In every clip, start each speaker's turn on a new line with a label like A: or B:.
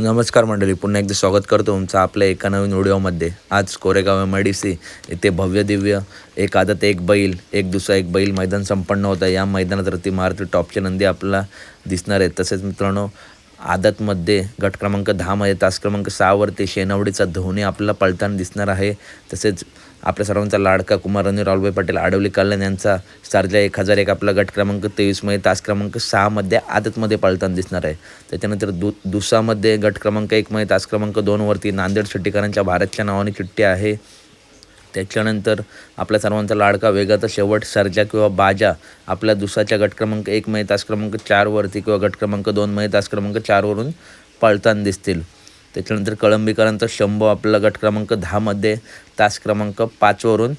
A: नमस्कार मंडळी पुन्हा एकदा स्वागत करतो तुमचं आपल्या एका नवीन व्हिडिओमध्ये. आज Koregaon M I D C येथे भव्य दिव्य एक आदत एक बैल एक दुसरा एक बैल मैदान संपन्न होतं या मैदानात रती मारुती टॉपचे नंदी आपल्याला दिसणार आहेत. तसेच मित्रांनो आदतमध्ये गट क्रमांक दहामध्ये तास क्रमांक सहावरती शेनवडीचा धोनी आपल्याला पळताना दिसणार आहे. तसेच आपल्या सर्वांचा लाडका कुमार रणवीर राहुलभाई पटेल आडवली कल्याण यांचा सारजा एक हजार एक आपला गट क्रमांक तेवीसमध्ये तास क्रमांक सहामध्ये आदतमध्ये पळताना दिसणार आहे. त्याच्यानंतर दु दुसामध्ये गट क्रमांक एकमध्ये तास क्रमांक दोनवरती नांदेड सुट्टीकरांच्या भारतच्या नावाने चिठ्ठी आहे. त्याच्यानंतर आपल्या सर्वांचा लाडका वेगाचा शेवट सर्जा किंवा बाजा आपल्या दुसाच्या गट क्रमांक एकमध्ये तास क्रमांक चारवरती किंवा गट क्रमांक दोनमध्ये तास क्रमांक चारवरून पळताना दिसतील. त्याच्यानंतर कळंबीकरांचा शंभ आपला गट क्रमांक दहामध्ये तास क्रमांक पाचवरून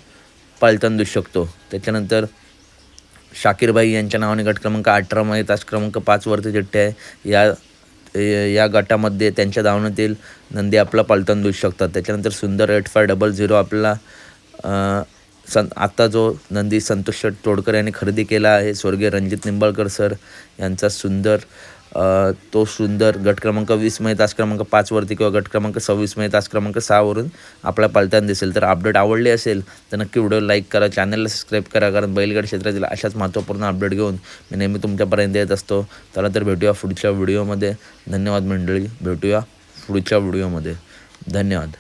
A: पळताना देऊ शकतो. त्याच्यानंतर शाकीरबाई यांच्या नावाने गट क्रमांक अठरामध्ये तास क्रमांक पाचवरती चिठ्ठे आहे. या या गटामध्ये त्यांच्या धावण्यातील नंदी आपला पलटण देऊ शकतात. त्याच्यानंतर सुंदर एट फाय डबल झिरो आपला सं आत्ता जो नंदी संतोष तोडकर यांनी खरेदी केला आहे स्वर्गीय रणजित निंबाळकर सर यांचा सुंदर तो सुंदर गट क्रमांक वीसमध्ये तास क्रमांक पाचवरती किंवा गट क्रमांक सव्वीसमध्ये तास क्रमांक सहावरून आपला पलताना दिसेल. तर अपडेट आवडली असेल तर नक्की व्हिडिओ लाईक करा चॅनलला सबस्क्राईब करा कारण बैलगाड क्षेत्रातील अशाच महत्त्वपूर्ण अपडेट घेऊन मी नेहमी तुमच्यापर्यंत येत असतो. चला तर भेटूया पुढच्या व्हिडिओमध्ये धन्यवाद मंडळी भेटूया पुढच्या व्हिडिओमध्ये धन्यवाद.